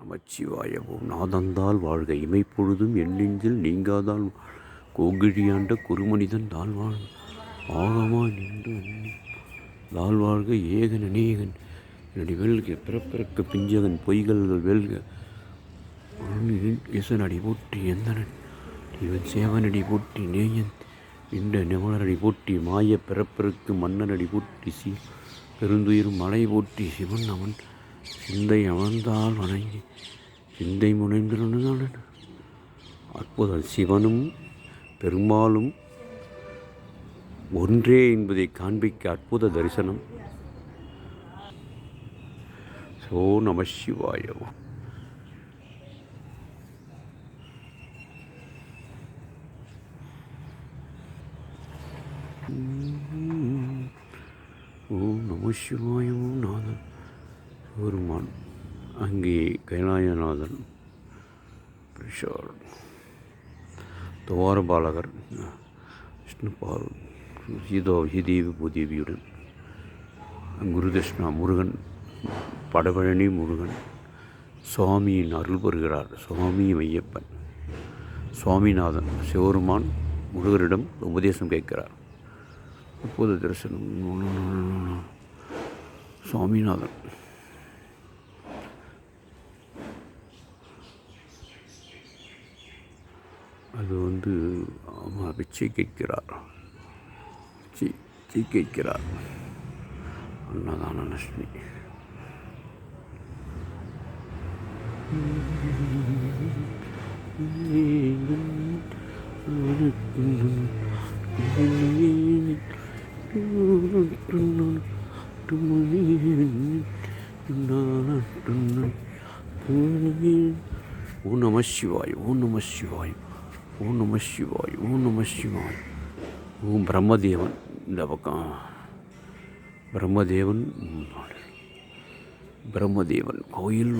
நமச்சிவாயவும். நாதந்தால் வாழ்க இமைப்பொழுதும் என் நெஞ்சில் நீங்காதால் கோகிழியாண்ட குருமனிதன் தாழ் வாழ்க. ஆகமா நின்று தாழ் வாழ்க ஏகன் அநேகன் என்னடி வெல்க பிறப்பிறக்க பிஞ்சகன் பொய்கள்கள் வெல்க. இசனடி போற்றி எந்தனன். இவன் சேவனடி போட்டி நேயன். இந்த நிமலரடி போட்டி மாய பிறப்பிற்கு மன்னனடி போட்டி சி. பெருந்துயிரும் மலை போட்டி சிவன் அவன். சிந்தை அமர்ந்தால் வணங்கி சிந்தை முனைந்திருந்தான் அற்புதம் சிவனும் பெருமாளும் ஒன்றே என்பதை காண்பிக்க அற்புத தரிசனம். சோ நம சிவாயவோ ஓம் நம நாதன். கூறுமான் அங்கே கைலாயநாதன் பிரிஷார் துவாரபாலகர் விஷ்ணுபால் சீதா சீதேவி பூதேவியுடன் குருதட்சிணா முருகன் படபழனி முருகன் சுவாமியின் அருள் பெறுகிறார் சுவாமி மையப்பன் சுவாமிநாதன் சிவருமான் முருகரிடம் உபதேசம் கேட்கிறார். இப்போது தரிசனம். சுவாமிநாதன் அது வந்து ஆமாம் பிச்சை கேட்கிறார் பிச்சை பிச்சை கேட்கிறார் அன்னதான லட்சுமி ஓ நம சிவாய் ஓ நம சிவாய் ஓ நம சிவாய் ஓ நம சிவாய். ஓம் பிரம்மதேவன் இந்த பக்கம். பிரம்மதேவன் பிரம்மதேவன் கோயில்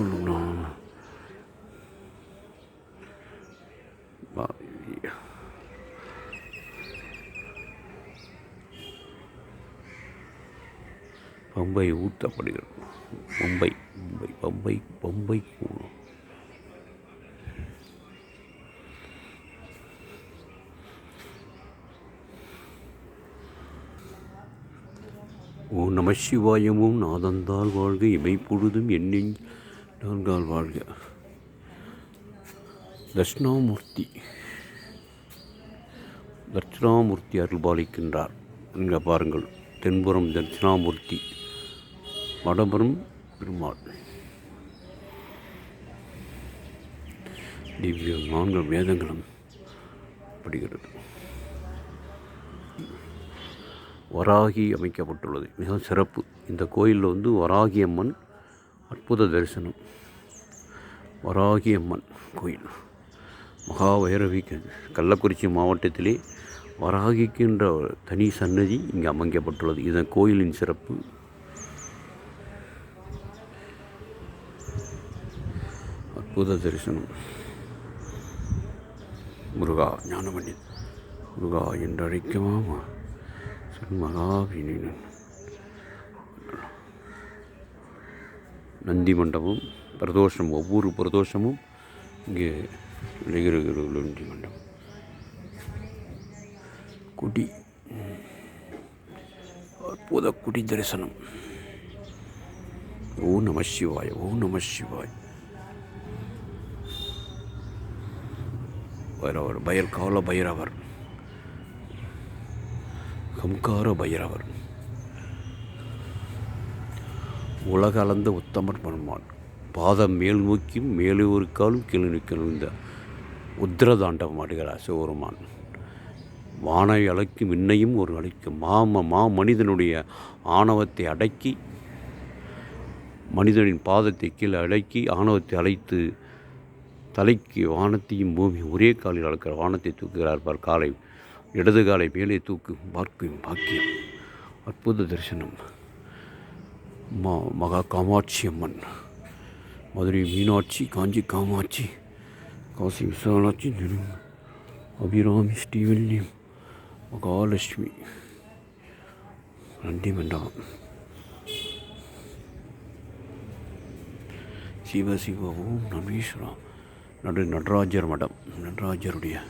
பம்பை ஊற்றப்படுகிறது பம்பை பம்பை பம்பை பம்பை கூடும் ஓ நம சிவாயமும் நாதந்தால் வாழ்க இமைப்பொழுதும் என்னின் நான்கால் வாழ்க. தட்சிணாமூர்த்தி. தட்சிணாமூர்த்தி அருள்பாலிக்கின்றார். இங்கே பாருங்கள் தென்புறம் தட்சிணாமூர்த்தி வடபுறம் பெருமாள். திவ்ய நான்கு வேதங்களும் படுகிறது. வராகி அமைக்கப்பட்டுள்ளது. மிக சிறப்பு. இந்த கோயிலில் வந்து வராகி அம்மன் அற்புத தரிசனம். வராகி அம்மன் கோயில். மகா வைரவி கள்ளக்குறிச்சி மாவட்டத்திலே வராகிக்கின்ற தனி சன்னதி இங்கே அமைக்கப்பட்டுள்ளது. இதன் கோயிலின் சிறப்பு. அற்புத தரிசனம். முருகா ஞானமணி. முருகா என்றழைக்குமாமா. அழைக்கமாமா நந்தி மண்டபம் பிரதோஷம் ஒவ்வொரு பிரதோஷமும் இங்கே விளைகிறது நந்தி மண்டபம். குடி. அற்புத குடி தரிசனம். ஓ நம சிவாய் ஓ நம சிவாய். பைரவர் பயர் கால பைரவர். கம்கார பைரவர். உலகளந்த உத்தமர் பெருமான் பாதம் மேல் நோக்கியும் மேலே ஒரு காலும் கீழே நிற்கணும் இந்த உத்திரதாண்டம் ஆடுகிறார் வானை அழைக்கும் இன்னையும் ஒரு அழைக்கும் மாம மா மனிதனுடைய ஆணவத்தை அடக்கி மனிதனின் பாதத்தை கீழே அடக்கி ஆணவத்தை அழைத்து தலைக்கு வானத்தையும் பூமி ஒரே காலில் அளக்கிற வானத்தை தூக்குகிறார் பார் காலை இடது காலை மேலே தூக்கு பார்க்கும் பாக்கியம். அற்புத தரிசனம். மா மகா காமாட்சி அம்மன். மதுரை மீனாட்சி காஞ்சி காமாட்சி காசி விசாலாட்சி அபிராமி ஸ்ரீவல்யம் மகாலட்சுமி. நந்தி மண்டபம். சிவ சிவ ஓம் நடு நடராஜர் மடம். நடராஜருடைய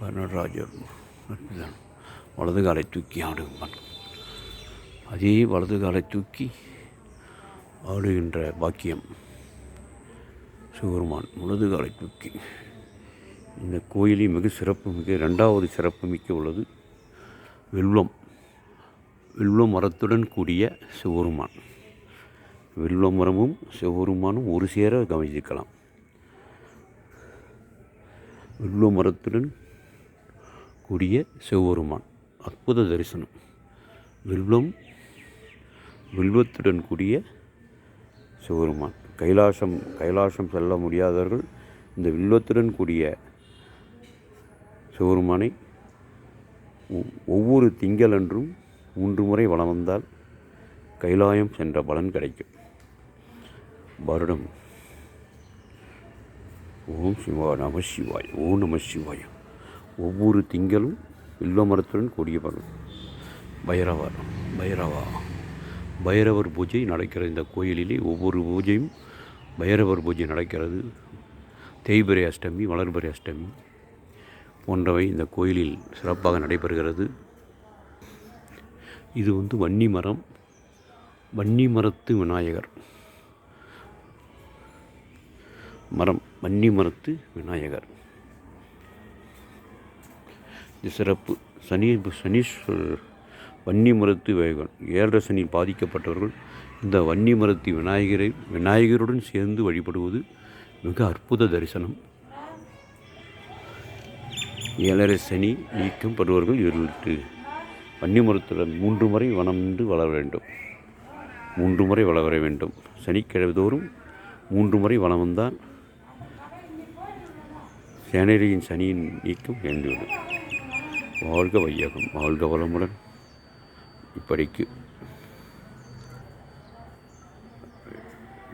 நடராஜர். வலது காலை தூக்கி ஆடுகின்றான் அதே வலது காலை தூக்கி ஆடுகின்ற பாக்கியம் சிவருமான் வலது காலை தூக்கி. இந்த கோயிலில் மிக சிறப்பு மிக ரெண்டாவது சிறப்பு மிக்க உள்ளது. வில்வம். வில்வ மரத்துடன் கூடிய சிவருமான் வில்வ மரமும் சிவருமானும் ஒரு சேர கவனிக்கலாம் வில்வ மரத்துடன் கூடிய சிவபெருமான். அற்புத தரிசனம். வில்வம் வில்வத்துடன் கூடிய சிவபெருமான். கைலாசம் கைலாசம் செல்ல முடியாதவர்கள் இந்த வில்வத்துடன் கூடிய சிவபெருமானை ஒ- ஒவ்வொரு திங்களன்றும் மூன்று முறை வளம் வந்தால் கைலாயம் சென்ற பலன் கிடைக்கும். வருடம். ஓம் சிவா நம சிவாய் ஓம் நம சிவாயம் ஒவ்வொரு திங்களும் வில்வ மரத்துடன் கூடிய பலன். பைரவர் பைரவா. பைரவர் பூஜை நடக்கிறது இந்த கோயிலிலே ஒவ்வொரு பூஜையும் பைரவர் பூஜை நடக்கிறது. தேய்பிரை அஷ்டமி வளர்பிரை அஷ்டமி போன்றவை இந்த கோயிலில் சிறப்பாக நடைபெறுகிறது. இது வந்து வன்னி மரம் வன்னி மரத்து விநாயகர் மரம் வன்னி மரத்து விநாயகர். சிறப்பு. சனி சனீஸ்வரர் வன்னி மரத்து விநாயகர் ஏழரை சனி பாதிக்கப்பட்டவர்கள் இந்த வன்னி மரத்து விநாயகரை விநாயகருடன் சேர்ந்து வழிபடுவது மிக அற்புத தரிசனம். ஏழரை சனி நீக்கம் படுவர்கள் இருட்டு. வன்னி மரத்துடன் மூன்று முறை வனம் நின்று வளர வேண்டும். மூன்று முறை வளர வேண்டும். சனிக்கிழமை தோறும் மூன்று முறை வளம் வந்தால் சேனரியின் சனியின் நீக்கம் வேண்டிவிடும் வாழ்க வையகம் வாழ்க வளமுடன். இப்படிக்கு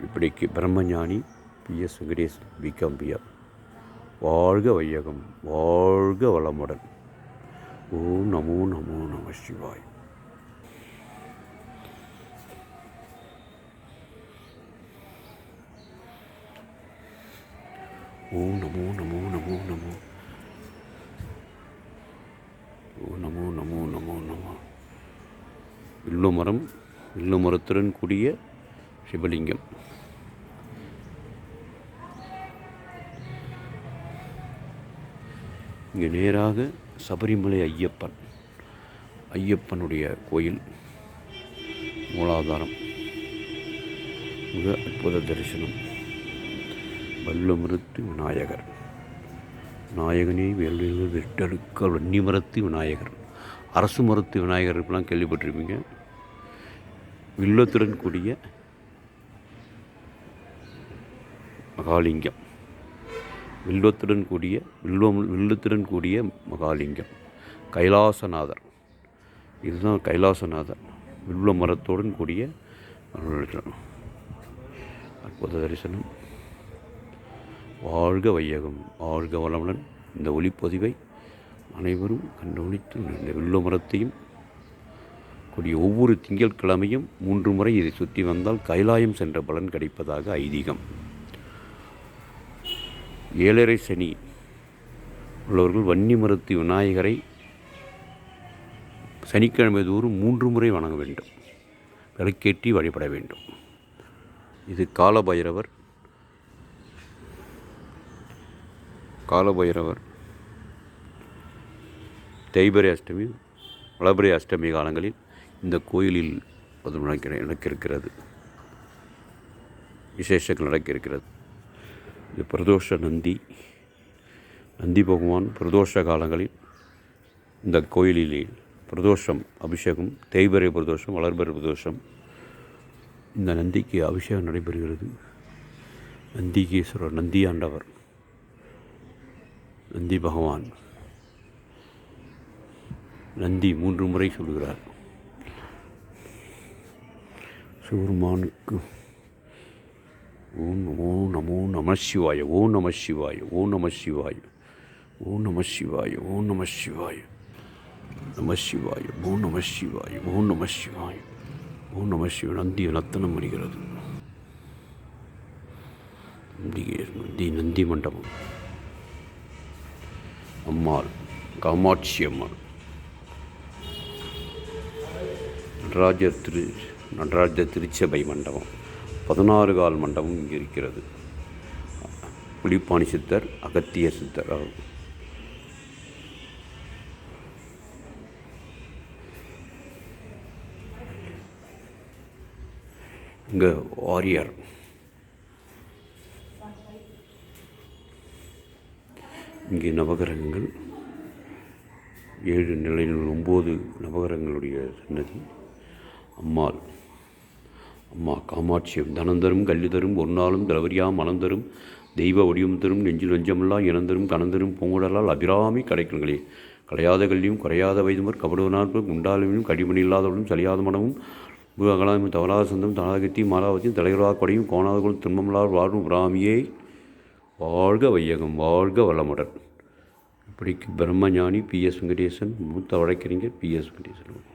இப்படிக்கு பிரம்மஞானி பி. எஸ். வெங்கடேஷ் பிகம்பியர் வாழ்க வையகம் வாழ்க வளமுடன். ஓம் நமோ நமோ நம சிவாய். ஓம் நமோ நமோ நமோ நமோ ஓ நமோ நமோ நமோ நமோ. வில்லு மரம் வில்லு மரத்துடன் கூடிய சிவலிங்கம். இங்கே நேராக சபரிமலை ஐயப்பன் ஐயப்பனுடைய கோயில் மூலாதாரம். மிக அற்புத தரிசனம். வல்லுமரத்து விநாயகர். நாயகனே வேலையில் வெட்டடுக்க வன்னிமரத்து விநாயகர். அரசு மருத்துவ விநாயகர் இப்பெல்லாம் கேள்விப்பட்டிருப்பீங்க. வில்லத்துடன் கூடிய மகாலிங்கம். வில்வத்துடன் கூடிய வில்வம் வில்லுத்துடன் கூடிய மகாலிங்கம். கைலாசநாதர். இதுதான் கைலாசநாதர். வில்வ மரத்துடன் கூடிய அற்புத தரிசனம். வாழ்க வையகம். வாழ்க வளமுடன். இந்த ஒளிப்பதிவை அனைவரும் கண்டுபிடித்து இந்த வில்வ மரத்தையும் கூடிய ஒவ்வொரு திங்கட்கிழமையும் மூன்று முறை இதை சுற்றி வந்தால் கைலாயம் சென்ற பலன் கிடைப்பதாக ஐதீகம். ஏழரை சனி உள்ளவர்கள் வன்னி மரத்து விநாயகரை சனிக்கிழமை தோறும் மூன்று முறை வணங்க வேண்டும். விளக்கேற்றி வழிபட வேண்டும். இது காலபைரவர் காலபைரவர் தைபரி அஷ்டமி வளபிரை அஷ்டமி காலங்களில் இந்த கோயிலில் அது நடக்கிற நடக்கிருக்கிறது. விசேஷங்கள் நடக்கிருக்கிறது. இது பிரதோஷ நந்தி நந்தி பகவான் பிரதோஷ காலங்களில் இந்த கோயிலிலே பிரதோஷம் அபிஷேகம் தேய்பரை பிரதோஷம் வளர்பரை பிரதோஷம் இந்த நந்திக்கு அபிஷேகம் நடைபெறுகிறது. நந்திகேஸ்வரர் நந்தியாண்டவர் நந்தி பகவான். நந்தி மூன்று முறை சொல்கிறார். சிவருமானுக்கு ஓம் நமோ நமோ நம சிவாய ஓ நம சிவாய ஓ நம சிவாய ஓ நம சிவாய ஓ நம சிவாய நம சிவாய ஓ நம சிவாய ஓ நம சிவாய ஓ நம சிவ நந்தி நத்தனம் வருகிறது நந்தி- நந்தி நந்தி மண்டபம். அம்மாள் காமாட்சி அம்மாள். நடராஜர் திரு நடராஜர் திருச்சபை மண்டபம். பதினாறு கால் மண்டபம் இங்கே இருக்கிறது. புலிப்பாணி சித்தர் அகத்திய சித்தர் ஆகும். இங்கே வாரியர். இங்கே நவகிரகங்கள் ஏழு நிலையில் ஒம்பது நவகிரகங்களுடைய சன்னதி. அம்மாள். அம்மா காமாட்சியம் தனம் தரும் கல்வி தரும் ஒரு நாளும் திரவரியா மனம் தரும் தெய்வ வடிவம் தரும் நெஞ்சில் நெஞ்சமெல்லாம் இனந்தரும் கணந்தரும் பூங்குடலால் அபிராமி கடைக்கல்களே கலையாத கல்வியும் குறையாத வயதுமர் கபடுவனார்ப்பும் குண்டாலுமையும் கடிமணி இல்லாதவளும் சலியாத மனமும் அகலாமும் தவறாத சந்தம் தனாகத்தியும் மாலாவத்தியும் தலைவரா கொடையும் கோணாதகுள் துன்பமில்லார் வாழும் பிராமியே வாழ்க வையகம் வாழ்க வளமுடன். இப்படிக்கு பிரம்மஞானி பி எஸ் வெங்கடேசன் மூத்த வழக்கறிஞர் பி எஸ் வெங்கடேசன்.